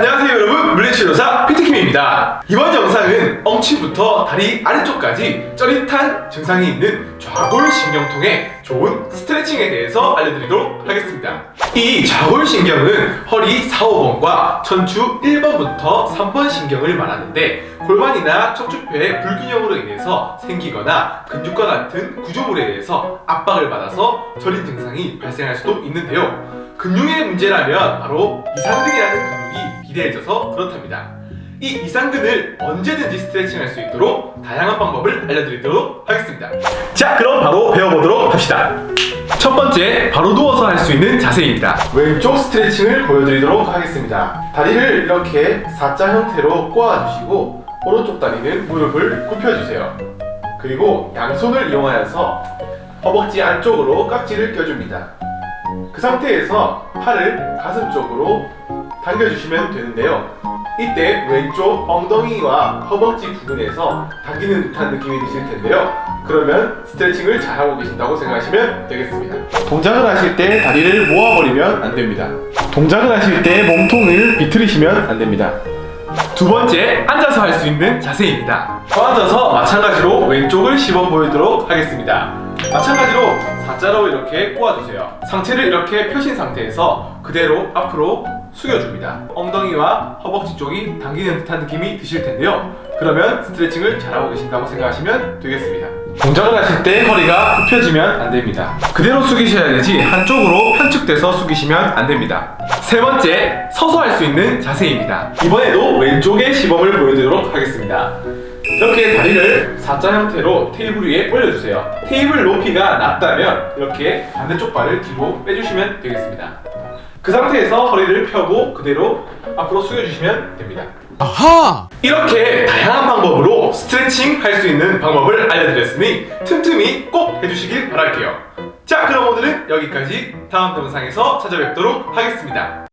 안녕하세요 여러분. 물리치료사 피트킴입니다. 이번 영상은 엉치부터 다리 아래쪽까지 짜릿한 증상이 있는 좌골신경통의 좋은 스트레칭에 대해서 알려드리도록 하겠습니다. 이 좌골신경은 허리 4, 5번과 전추 1번부터 3번 신경을 말하는데 골반이나 척추뼈의 불균형으로 인해서 생기거나 근육과 같은 구조물에 의해서 압박을 받아서 저린 증상이 발생할 수도 있는데요 근육의 문제라면 바로 이상근이라는 근육이 비대해져서 그렇답니다. 이 이상근을 언제든지 스트레칭할 수 있도록 다양한 방법을 알려드리도록 하겠습니다. 자, 그럼 바로 배워보도록 합시다. 첫 번째, 바로 누워서 할 수 있는 자세입니다. 왼쪽 스트레칭을 보여드리도록 하겠습니다. 다리를 이렇게 사자 형태로 꼬아주시고 오른쪽 다리는 무릎을 굽혀주세요. 그리고 양손을 이용하여서 허벅지 안쪽으로 깍지를 껴줍니다. 그 상태에서 팔을 가슴 쪽으로 당겨주시면 되는데요. 이때 왼쪽 엉덩이와 허벅지 부분에서 당기는 듯한 느낌이 드실 텐데요. 그러면 스트레칭을 잘하고 계신다고 생각하시면 되겠습니다. 동작을 하실 때 다리를 모아버리면 안 됩니다. 동작을 하실 때 몸통을 비틀으시면 안 됩니다. 두 번째, 앉아서 할 수 있는 자세입니다. 앉아서 마찬가지로 왼쪽을 씹어 보이도록 하겠습니다. 마찬가지로 사자로 이렇게 꼬아주세요. 상체를 이렇게 펴신 상태에서 그대로 앞으로 숙여줍니다. 엉덩이와 허벅지 쪽이 당기는 듯한 느낌이 드실 텐데요. 그러면 스트레칭을 잘하고 계신다고 생각하시면 되겠습니다. 동작을 하실 때 허리가 굽혀지면 안 됩니다. 그대로 숙이셔야 되지 한쪽으로 편측돼서 숙이시면 안 됩니다. 세 번째, 서서 할 수 있는 자세입니다. 이번에도 왼쪽의 시범을 보여드리도록 하겠습니다. 이렇게 다리를 사자 형태로 테이블 위에 올려주세요. 테이블 높이가 낮다면 이렇게 반대쪽 발을 뒤로 빼주시면 되겠습니다. 그 상태에서 허리를 펴고 그대로 앞으로 숙여주시면 됩니다. 아하! 이렇게 다양한 방법으로 스트레칭 할 수 있는 방법을 알려드렸으니 틈틈이 꼭 해주시길 바랄게요. 자, 그럼 오늘은 여기까지 다음 영상에서 찾아뵙도록 하겠습니다.